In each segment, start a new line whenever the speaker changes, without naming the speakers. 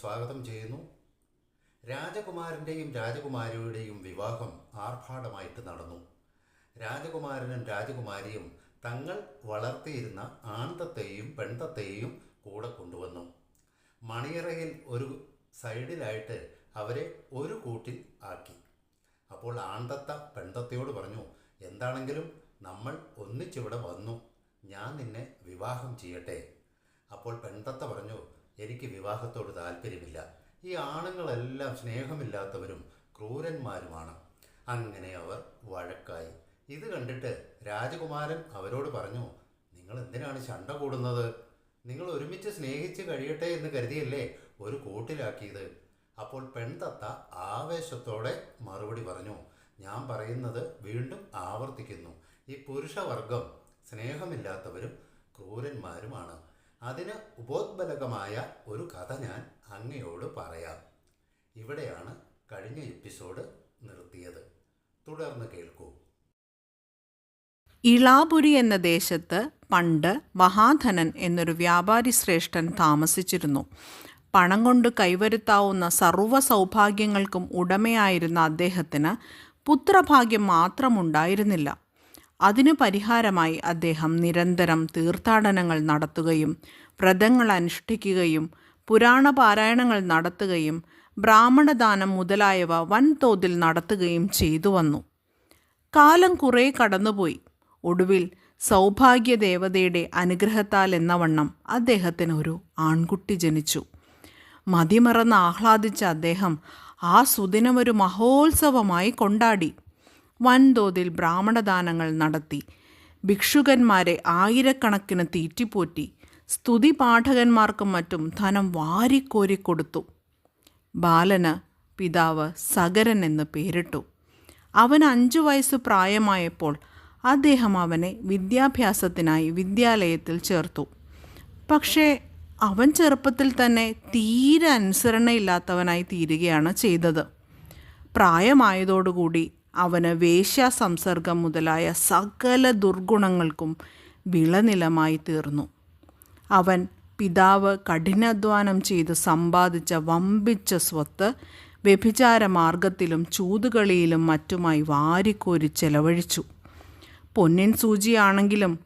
സ്വാഗതം ചെയ്യുന്നു. രാജകുമാരന്റെയും രാജകുമാരിയുടെയും വിവാഹം ആർഭാടമായിട്ട് നടന്നു. രാജകുമാരനും രാജകുമാരിയും തങ്ങൾ വളർത്തിയിരുന്ന ആൺതത്തെയും പെൺതത്തെയും കൂടെ കൊണ്ടുവന്നു. മണിയറയിൽ ഒരു സൈഡിലായിട്ട് അവരെ ഒരു കൂട്ടിൽ ആക്കി. അപ്പോൾ ആൺതത്ത പെൺതത്തയോട് പറഞ്ഞു എന്താണെങ്കിലും നമ്മൾ ഒന്നിച്ചിവിടെ വന്നു. ഞാൻ നിന്നെ വിവാഹം ചെയ്യട്ടെ. അപ്പോൾ പെൺതത്ത പറഞ്ഞു എനിക്ക് വിവാഹത്തോട് താല്പര്യമില്ല. ഈ ആണുങ്ങളെല്ലാം സ്നേഹമില്ലാത്തവരും ക്രൂരന്മാരുമാണ്. അങ്ങനെ അവർ വഴക്കായി. ഇത് കണ്ടിട്ട് രാജകുമാരൻ അവരോട് പറഞ്ഞു നിങ്ങൾ എന്തിനാണ് ചണ്ട കൂടുന്നത്? നിങ്ങൾ ഒരുമിച്ച് സ്നേഹിച്ച് കഴിയട്ടെ എന്ന് കരുതിയല്ലേ ഒരു കൂട്ടിലാക്കിയത്? അപ്പോൾ പെൺതത്ത ആവേശത്തോടെ മറുപടി പറഞ്ഞു ഞാൻ പറയുന്നത് വീണ്ടും ആവർത്തിക്കുന്നു. ഈ പുരുഷവർഗം സ്നേഹമില്ലാത്തവരും ക്രൂരന്മാരുമാണ്. അതിന് ഉപോത്ബലകമായ ഒരു കഥ ഞാൻ അങ്ങയോട് പറയാം. ഇവിടെയാണ് കഴിഞ്ഞ എപ്പിസോഡ് നിർത്തിയത്. തുടർന്ന് കേൾക്കൂ.
ഇളാപുരി എന്ന ദേശത്ത് പണ്ട് മഹാധനൻ എന്നൊരു വ്യാപാരി ശ്രേഷ്ഠൻ താമസിച്ചിരുന്നു. പണം കൊണ്ട് കൈവരുത്താവുന്ന സർവ സൗഭാഗ്യങ്ങൾക്കും ഉടമയായിരുന്ന അദ്ദേഹത്തിന് പുത്രഭാഗ്യം മാത്രമുണ്ടായിരുന്നില്ല. അതിനു പരിഹാരമായി അദ്ദേഹം നിരന്തരം തീർത്ഥാടനങ്ങൾ നടത്തുകയും വ്രതങ്ങൾ അനുഷ്ഠിക്കുകയും പുരാണ പാരായണങ്ങൾ നടത്തുകയും ബ്രാഹ്മണദാനം മുതലായവ വൻതോതിൽ നടത്തുകയും ചെയ്തു വന്നു. കാലം കുറേ കടന്നുപോയി. ഒടുവിൽ സൗഭാഗ്യദേവതയുടെ അനുഗ്രഹത്താൽ എന്നവണ്ണം അദ്ദേഹത്തിന് ഒരു ആൺകുട്ടി ജനിച്ചു. മതിമറന്ന് ആഹ്ലാദിച്ച അദ്ദേഹം ആ സുദിനം ഒരു മഹോത്സവമായി കൊണ്ടാടി. വൻതോതിൽ ബ്രാഹ്മണദാനങ്ങൾ നടത്തി. ഭിക്ഷുകന്മാരെ ആയിരക്കണക്കിന് തീറ്റിപ്പോറ്റി സ്തുതി പാഠകന്മാർക്കും മറ്റും ധനം വാരിക്കോരി കൊടുത്തു. ബാലന് പിതാവ് സഗരൻ എന്ന് പേരിട്ടു. അവൻ അഞ്ചു വയസ്സ് പ്രായമായപ്പോൾ അദ്ദേഹം അവനെ വിദ്യാഭ്യാസത്തിനായി വിദ്യാലയത്തിൽ ചേർത്തു. പക്ഷേ അവൻ ചെറുപ്പത്തിൽ തന്നെ തീരെ അനുസരണയില്ലാത്തവനായി തീരുകയാണ് ചെയ്തത്. പ്രായമായതോടുകൂടി അവന് വേശ്യാസംസർഗം മുതലായ സകല ദുർഗുണങ്ങൾക്കും വിളനിലമായി തീർന്നു. അവൻ പിതാവ് കഠിനാധ്വാനം ചെയ്ത് സമ്പാദിച്ച വമ്പിച്ച സ്വത്ത് വ്യഭിചാര മാർഗത്തിലും ചൂതുകളിയിലും മറ്റുമായി വാരിക്കോരി ചെലവഴിച്ചു. പൊന്നിൻ സൂചിയാണെങ്കിലും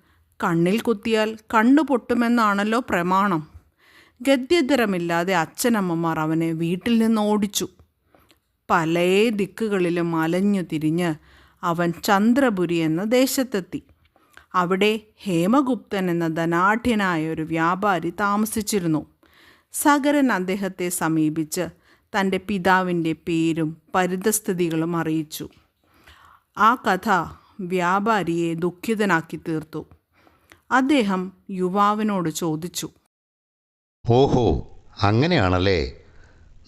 കണ്ണിൽ കുത്തിയാൽ കണ്ണു പൊട്ടുമെന്നാണല്ലോ പ്രമാണം. ഗദ്യതരമില്ലാതെ അച്ഛനമ്മമാർ അവനെ വീട്ടിൽ നിന്ന് ഓടിച്ചു. പല ദിക്കുകളിലും അലഞ്ഞു തിരിഞ്ഞ് അവൻ ചന്ദ്രപുരി എന്ന ദേശത്തെത്തി. അവിടെ ഹേമഗുപ്തൻ എന്ന ധനാഢ്യനായ ഒരു വ്യാപാരി താമസിച്ചിരുന്നു. സഗരൻ അദ്ദേഹത്തെ സമീപിച്ച് തന്റെ പിതാവിന്റെ പേരും പരിതസ്ഥിതികളും അറിയിച്ചു. ആ കഥ വ്യാപാരിയെ ദുഃഖിതനാക്കി തീർത്തു. അദ്ദേഹം യുവാവിനോട് ചോദിച്ചു.
ഓഹോ അങ്ങനെയാണല്ലേ?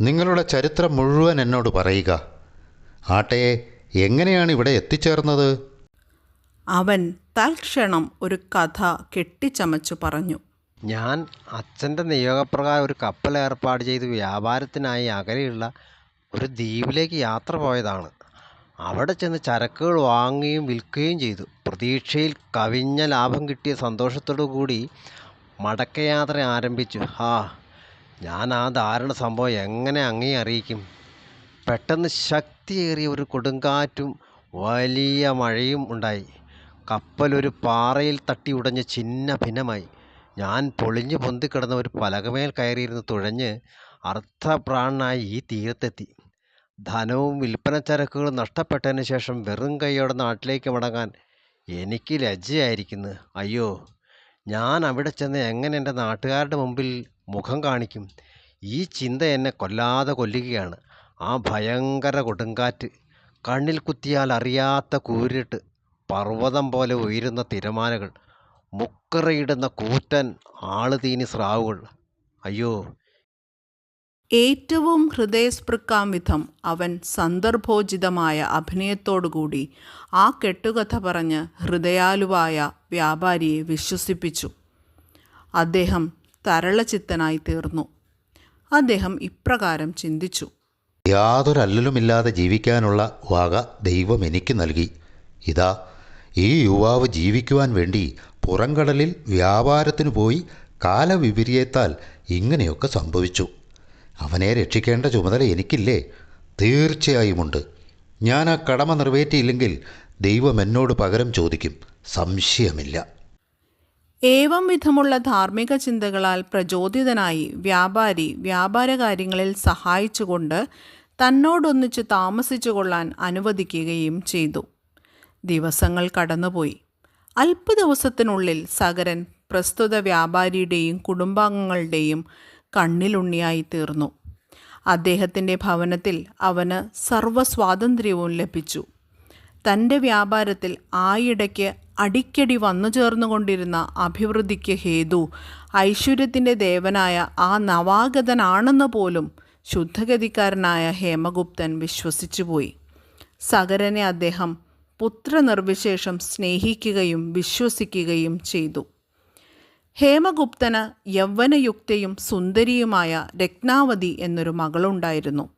നിങ്ങളുടെ ചരിത്രം മുഴുവൻ എന്നോട് പറയുക. ആട്ടെ എങ്ങനെയാണ് ഇവിടെ എത്തിച്ചേർന്നത്?
അവൻ തൽക്ഷണം ഒരു കഥ കെട്ടിച്ചമച്ചു പറഞ്ഞു.
ഞാൻ അച്ഛന്റെ നിയോഗപ്രകാരം ഒരു കപ്പൽ ഏർപ്പാട് ചെയ്ത് വ്യാപാരത്തിനായി അകലെയുള്ള ഒരു ദ്വീപിലേക്ക് യാത്ര പോയതാണ്. അവിടെ ചെന്ന് ചരക്കുകൾ വാങ്ങുകയും വിൽക്കുകയും ചെയ്തു. പ്രതീക്ഷയിൽ കവിഞ്ഞ ലാഭം കിട്ടിയ സന്തോഷത്തോടു കൂടി മടക്കയാത്ര ആരംഭിച്ചു. ഹാ ഞാൻ ആ ദാരുണ സംഭവം എങ്ങനെ അങ്ങേ അറിയിക്കും? പെട്ടെന്ന് ശക്തിയേറിയ ഒരു കൊടുങ്കാറ്റും വലിയ മഴയും ഉണ്ടായി. കപ്പൽ ഒരു പാറയിൽ തട്ടി ഉടഞ്ഞ് ചിന്ന ഭിന്നമായി. ഞാൻ പൊളിഞ്ഞു പൊന്തിക്കിടന്ന ഒരു പലകമേൽ കയറിയിരുന്ന് തുഴഞ്ഞ് അർത്ഥപ്രാണനായി ഈ തീരത്തെത്തി. ധനവും വിൽപ്പന ചരക്കുകളും നഷ്ടപ്പെട്ടതിന് ശേഷം വെറും കൈയോടെ നാട്ടിലേക്ക് മടങ്ങാൻ എനിക്ക് ലജ്ജയായിരിക്കുന്നു. അയ്യോ ഞാൻ അവിടെ ചെന്ന് എങ്ങനെ എന്റെ നാട്ടുകാരുടെ മുമ്പിൽ മുഖം കാണിക്കും. ഈ ചിന്ത എന്നെ കൊല്ലാതെ കൊല്ലുകയാണ്. ആ ഭയങ്കര കൊടുങ്കാറ്റ്. കണ്ണിൽ കുത്തിയാൽ അറിയാത്ത കൂരിട്ട് പർവതം പോലെ ഉയരുന്ന തിരമാലകൾ. മുക്കറയിടുന്ന കൂറ്റൻ ആളുതീനി സ്രാവുകൾ. അയ്യോ.
ഏറ്റവും ഹൃദയസ്പൃക്കാം വിധം അവൻ സന്ദർഭോചിതമായ അഭിനയത്തോടുകൂടി ആ കെട്ടുകഥ പറഞ്ഞ് ഹൃദയാലുവായ വ്യാപാരിയെ വിശ്വസിപ്പിച്ചു. അദ്ദേഹം തരളചിത്തനായി തീർന്നു അദ്ദേഹം ഇപ്രകാരം ചിന്തിച്ചു.
യാതൊരല്ലലുമില്ലാതെ ജീവിക്കാനുള്ള വക ദൈവം എനിക്ക് നൽകി. ഇതാ ഈ യുവാവ് ജീവിക്കുവാൻ വേണ്ടി പുറംകടലിൽ വ്യാപാരത്തിനു പോയി കാലവിപര്യത്താൽ ഇങ്ങനെയൊക്കെ സംഭവിച്ചു. അവനെ രക്ഷിക്കേണ്ട ചുമതല എനിക്കില്ലേ? തീർച്ചയായുമുണ്ട്. ഞാൻ ആ കടമ നിറവേറ്റിയില്ലെങ്കിൽ ദൈവം എന്നോട് പകരം ചോദിക്കും. സംശയമില്ല.
ഏവം വിധമുള്ള ധാർമ്മിക ചിന്തകളാൽ പ്രചോദിതനായി വ്യാപാരി വ്യാപാര കാര്യങ്ങളിൽ സഹായിച്ചുകൊണ്ട് തന്നോടൊന്നിച്ച് താമസിച്ചു കൊള്ളാൻ അനുവദിക്കുകയും ചെയ്തു. ദിവസങ്ങൾ കടന്നുപോയി. അല്പ ദിവസത്തിനുള്ളിൽ സകരൻ പ്രസ്തുത വ്യാപാരിയുടെയും കുടുംബാംഗങ്ങളുടെയും കണ്ണിലുണ്ണിയായി തീർന്നു. അദ്ദേഹത്തിന്റെ ഭവനത്തിൽ അവന് സർവസ്വാതന്ത്ര്യവും ലഭിച്ചു. തന്റെ വ്യാപാരത്തിൽ ആയിടയ്ക്ക് അടിക്കടി വന്നു ചേർന്നുകൊണ്ടിരുന്ന അഭിവൃദ്ധിക്ക് ഹേതു. ഐശ്വര്യത്തിന്റെ ദേവനായ ആ നവാഗതനാണെന്ന് പോലും ശുദ്ധഗതിക്കാരനായ ഹേമഗുപ്തൻ വിശ്വസിച്ചുപോയി. സകരനെ അദ്ദേഹം പുത്രനിർവിശേഷം സ്നേഹിക്കുകയും വിശ്വസിക്കുകയും ചെയ്തു. ഹേമഗുപ്തന് യൗവനയുക്തയും സുന്ദരിയുമായ രത്നാവതി എന്നൊരു മകളുണ്ടായിരുന്നു.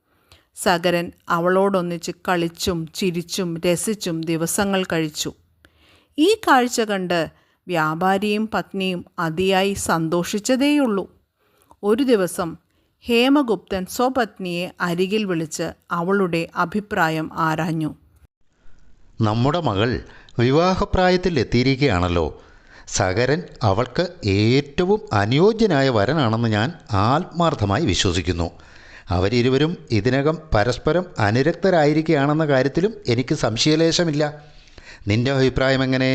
സകരൻ അവളോടൊന്നിച്ച് കളിച്ചും ചിരിച്ചും രസിച്ചും ദിവസങ്ങൾ കഴിച്ചു. ഈ കാഴ്ച കണ്ട് വ്യാപാരിയും പത്നിയും അതിയായി സന്തോഷിച്ചതേയുള്ളൂ. ഒരു ദിവസം ഹേമഗുപ്തൻ സ്വപത്നിയെ അരികിൽ വിളിച്ച് അവളുടെ അഭിപ്രായം ആരാഞ്ഞു.
നമ്മുടെ മകൾ വിവാഹപ്രായത്തിൽ എത്തിയിരിക്കുകയാണല്ലോ. സകരൻ അവൾക്ക് ഏറ്റവും അനുയോജ്യനായ വരനാണെന്ന് ഞാൻ ആത്മാർത്ഥമായി വിശ്വസിക്കുന്നു. അവരിരുവരും ഇതിനകം പരസ്പരം അനുരക്തരായിരിക്കുകയാണെന്ന കാര്യത്തിലും എനിക്ക് സംശയലേശമില്ല. നിന്റെ അഭിപ്രായം എങ്ങനെ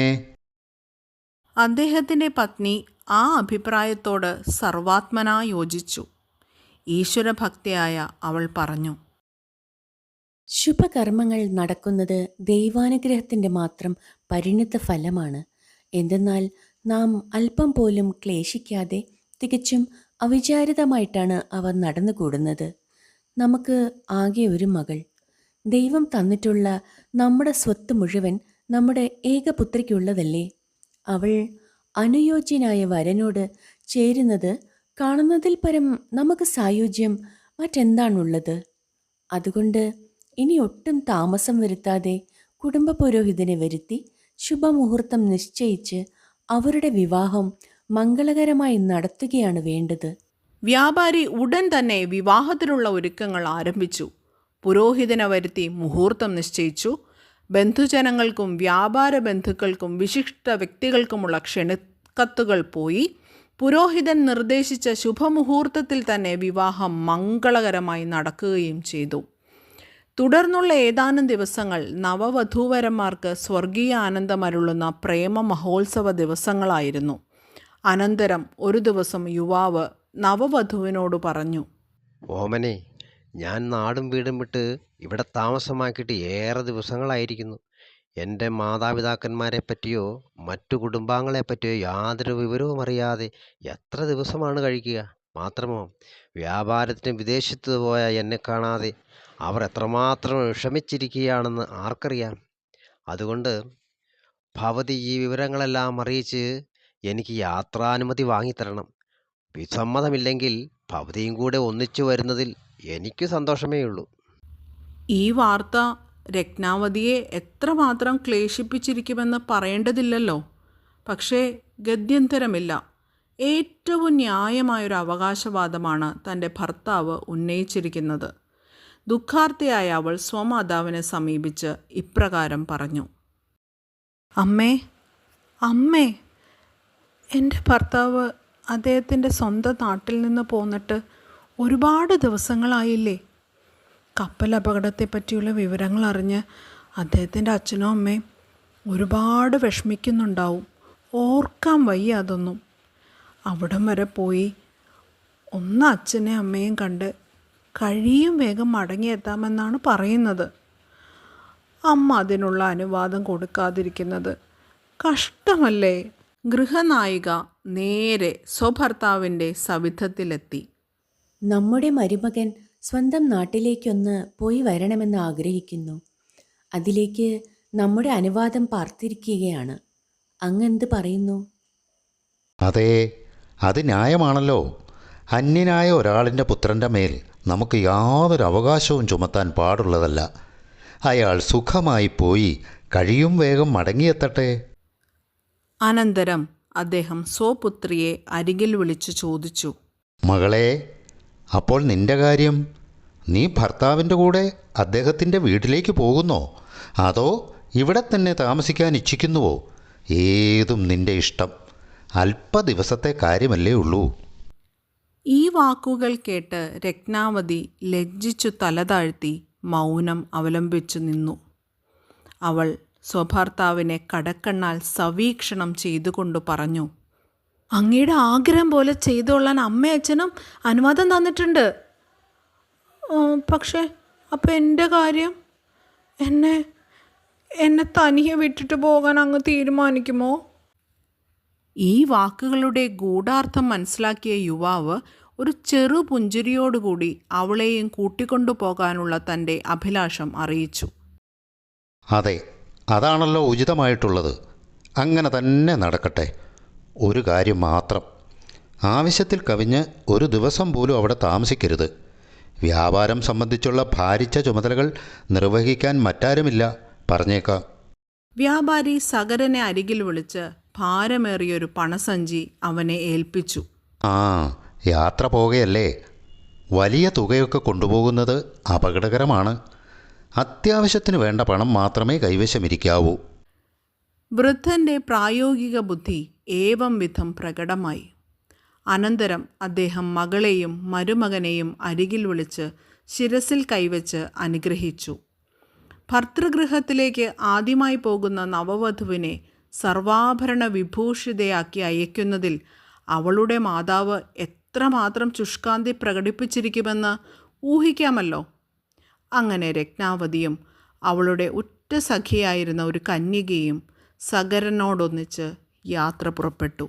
അദ്ദേഹത്തിന്റെ പത്നി ആ അഭിപ്രായത്തോട് സർവാത്മനാ യോജിച്ചു. ഈശ്വരഭക്തിയായ അവൾ പറഞ്ഞു
ശുഭകർമ്മങ്ങൾ നടക്കുന്നത് ദൈവാനുഗ്രഹത്തിന്റെ മാത്രം പരിണിത ഫലമാണ്. എന്തെന്നാൽ നാം അല്പം പോലും ക്ലേശിക്കാതെ തികച്ചും അവിചാരിതമായിട്ടാണ് അവ നടന്നുകൂടുന്നത്. നമുക്ക് ആകെ ഒരു മകൾ. ദൈവം തന്നിട്ടുള്ള നമ്മുടെ സ്വത്ത് മുഴുവൻ നമ്മുടെ ഏകപുത്രിക്കുള്ളതല്ലേ? അവൾ അനുയോജ്യനായ വരനോട് ചേരുന്നത് കാണുന്നതിൽ പരം നമുക്ക് സായുജ്യം മറ്റെന്താണുള്ളത്? അതുകൊണ്ട് ഇനി ഒട്ടും താമസം വരുത്താതെ കുടുംബ പുരോഹിതനെ വരുത്തി ശുഭമുഹൂർത്തം നിശ്ചയിച്ച് അവരുടെ വിവാഹം മംഗളകരമായി നടത്തുകയാണ് വേണ്ടത്.
വ്യാപാരി ഉടൻ തന്നെ വിവാഹത്തിനുള്ള ഒരുക്കങ്ങൾ ആരംഭിച്ചു. പുരോഹിതനെ വരുത്തി മുഹൂർത്തം നിശ്ചയിച്ചു. ബന്ധുജനങ്ങൾക്കും വ്യാപാര ബന്ധുക്കൾക്കും വിശിഷ്ട വ്യക്തികൾക്കുമുള്ള ക്ഷണിക്കത്തുകൾ പോയി. പുരോഹിതൻ നിർദ്ദേശിച്ച ശുഭമുഹൂർത്തത്തിൽ തന്നെ വിവാഹം മംഗളകരമായി നടക്കുകയും ചെയ്തു. തുടർന്നുള്ള ഏതാനും ദിവസങ്ങൾ നവവധൂവരന്മാർക്ക് സ്വർഗീയ ആനന്ദമരുളുന്ന പ്രേമ മഹോത്സവ ദിവസങ്ങളായിരുന്നു. അനന്തരം ഒരു ദിവസം യുവാവ് നവവധുവിനോട് പറഞ്ഞു
ഓമനെ ഞാൻ നാടും വീടും വിട്ട് ഇവിടെ താമസമാക്കിയിട്ട് ഏറെ ദിവസങ്ങളായിരിക്കുന്നു. എന്റെ മാതാപിതാക്കന്മാരെ പറ്റിയോ മറ്റു കുടുംബാംഗങ്ങളെ പറ്റിയോ യാതൊരു വിവരവും അറിയാതെ എത്ര ദിവസമാണ് കഴിക്കുക? മാത്രമോ വ്യാപാരത്തിന് വിദേശത്ത് പോയ എന്നെ കാണാതെ അവർ എത്രമാത്രം വിഷമിച്ചിരിക്കുകയാണെന്ന് ആർക്കറിയാം? അതുകൊണ്ട് ഭവതി ഈ വിവരങ്ങളെല്ലാം അറിയിച്ച് എനിക്ക് യാത്രാനുമതി വാങ്ങിത്തരണം. വിസമ്മതമില്ലെങ്കിൽ ഭവതിയും കൂടെ ഒന്നിച്ചു വരുന്നതിൽ എനിക്ക് സന്തോഷമേ ഉള്ളൂ
ഈ വാർത്ത രത്നാവതിയെ എത്രമാത്രം ക്ലേശിപ്പിച്ചിരിക്കുമെന്ന് പറയേണ്ടതില്ലല്ലോ. പക്ഷേ ഗത്യന്തരമില്ല ഏറ്റവും ന്യായമായൊരു അവകാശവാദമാണ് തന്റെ ഭർത്താവ് ഉന്നയിച്ചിരിക്കുന്നത്. ദുഃഖാർത്തിയായ അവൾ സ്വമാതാവിനെ സമീപിച്ച് ഇപ്രകാരം പറഞ്ഞു. അമ്മേ അമ്മേ എന്റെ ഭർത്താവ് അദ്ദേഹത്തിന്റെ സ്വന്തം നാട്ടിൽ നിന്ന് പോന്നിട്ട് ഒരുപാട് ദിവസങ്ങളായില്ലേ? കപ്പൽ അപകടത്തെ പറ്റിയുള്ള വിവരങ്ങൾ അറിഞ്ഞ് അദ്ദേഹത്തിന്റെ അച്ഛനും അമ്മയും ഒരുപാട് വിഷമിക്കുന്നുണ്ടാവും. ഓർക്കാൻ വയ്യ അതൊന്നും. അവിടം വരെ പോയി ഒന്ന് അച്ഛനെ അമ്മയും കണ്ട് കഴിയും വേഗം മടങ്ങിയെത്താമെന്നാണ് പറയുന്നത്. അമ്മ അതിനുള്ള അനുവാദം കൊടുക്കാതിരിക്കുന്നത് കഷ്ടമല്ലേ? ഗൃഹനായിക നേരെ സ്വഭർത്താവിന്റെ സവിധത്തിലെത്തി.
നമ്മുടെ മരുമകൻ സ്വന്തം നാട്ടിലേക്കൊന്ന് പോയി വരണമെന്ന് ആഗ്രഹിക്കുന്നു. അതിലേക്ക് നമ്മുടെ അനുവാദം പാർത്തിരിക്കുകയാണ്. അങ്ങെന്ത് പറയുന്നു?
അതെ അത് ന്യായമാണല്ലോ. അന്യനായ ഒരാളിന്റെ പുത്രന്റെ മേൽ നമുക്ക് യാതൊരു അവകാശവും ചുമത്താൻ പാടുള്ളതല്ല. അയാൾ സുഖമായി പോയി കഴിയും വേഗം മടങ്ങിയെത്തട്ടെ.
അനന്തരം അദ്ദേഹം സ്വപുത്രിയെ അരികിൽ വിളിച്ചു ചോദിച്ചു.
മകളെ അപ്പോൾ നിന്റെ കാര്യം? നീ ഭർത്താവിന്റെ കൂടെ അദ്ദേഹത്തിന്റെ വീട്ടിലേക്ക് പോകുന്നോ? അതോ ഇവിടെ തന്നെ താമസിക്കാൻ ഇച്ഛിക്കുന്നുവോ? ഏതും നിന്റെ ഇഷ്ടം. അല്പ ദിവസത്തെ കാര്യമല്ലേ ഉള്ളൂ.
ഈ വാക്കുകൾ കേട്ട് രത്നാവതി ലജ്ജിച്ചു തലതാഴ്ത്തി മൗനം അവലംബിച്ചു നിന്നു. അവൾ സ്വഭർത്താവിനെ കടക്കണ്ണാൽ സവീക്ഷണം ചെയ്തുകൊണ്ട് പറഞ്ഞു അങ്ങയുടെ ആഗ്രഹം പോലെ ചെയ്തുകൊള്ളാൻ അമ്മയച്ഛനും അനുവാദം തന്നിട്ടുണ്ട്. പക്ഷേ അപ്പോൾ എന്റെ കാര്യം? എന്നെ എന്നെ തനിയെ വിട്ടിട്ട് പോകാൻ അങ്ങ് തീരുമാനിക്കുമോ? ഈ വാക്കുകളുടെ ഗൂഢാർത്ഥം മനസ്സിലാക്കിയ യുവാവ് ഒരു ചെറു പുഞ്ചിരിയോടുകൂടി അവളെയും കൂട്ടിക്കൊണ്ടു പോകാനുള്ള തന്റെ അഭിലാഷം അറിയിച്ചു.
അതെ അതാണല്ലോ ഉചിതമായിട്ടുള്ളത്. അങ്ങനെ തന്നെ നടക്കട്ടെ. ഒരു കാര്യം മാത്രം. ആവശ്യത്തിൽ കവിഞ്ഞ് ഒരു ദിവസം പോലും അവിടെ താമസിക്കരുത്. വ്യാപാരം സംബന്ധിച്ചുള്ള ഭാരിച്ച ചുമതലകൾ നിർവഹിക്കാൻ മറ്റാരുമില്ല. പറഞ്ഞേക്കാം.
വ്യാപാരി സഗരനെ അരികിൽ വിളിച്ച് ഭാരമേറിയൊരു പണസഞ്ചി അവനെ ഏൽപ്പിച്ചു.
ആ യാത്ര പോകയല്ലേ. വലിയ തുകയൊക്കെ കൊണ്ടുപോകുന്നത് അപകടകരമാണ്. അത്യാവശ്യത്തിന് വേണ്ട പണം മാത്രമേ കൈവശമിരിക്കാവൂ.
വൃദ്ധന്റെ പ്രായോഗിക ബുദ്ധി ഏവം വിധം പ്രകടമായി. അനന്തരം അദ്ദേഹം മകളെയും മരുമകനെയും അരികിൽ വിളിച്ച് ശിരസിൽ കൈവച്ച് അനുഗ്രഹിച്ചു. ഭർത്തൃഗൃഹത്തിലേക്ക് ആദ്യമായി പോകുന്ന നവവധുവിനെ സർവാഭരണ വിഭൂഷിതയാക്കി അയക്കുന്നതിൽ അവളുടെ മാതാവ് എത്രമാത്രം ശുഷ്കാന്തി പ്രകടിപ്പിച്ചിരിക്കുമെന്ന് ഊഹിക്കാമല്ലോ. അങ്ങനെ രത്നാവതിയും അവളുടെ ഉറ്റ സഖിയായിരുന്ന ഒരു കന്യകയും സഗരനോടൊന്നിച്ച് യാത്ര പുറപ്പെട്ടു.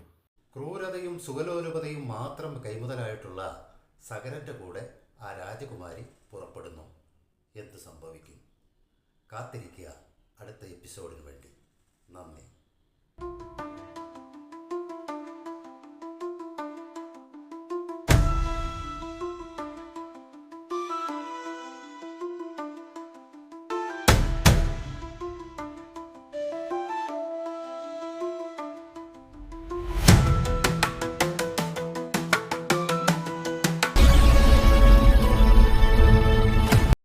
ക്രൂരതയും സുഖലോലുപതയും മാത്രം കൈമുതലായിട്ടുള്ള സകരന്റെ കൂടെ ആ രാജകുമാരി പുറപ്പെടുന്നു. എന്ത് സംഭവിക്കും? കാത്തിരിക്കുക. അടുത്ത എപ്പിസോഡിന് വേണ്ടി. നന്ദി.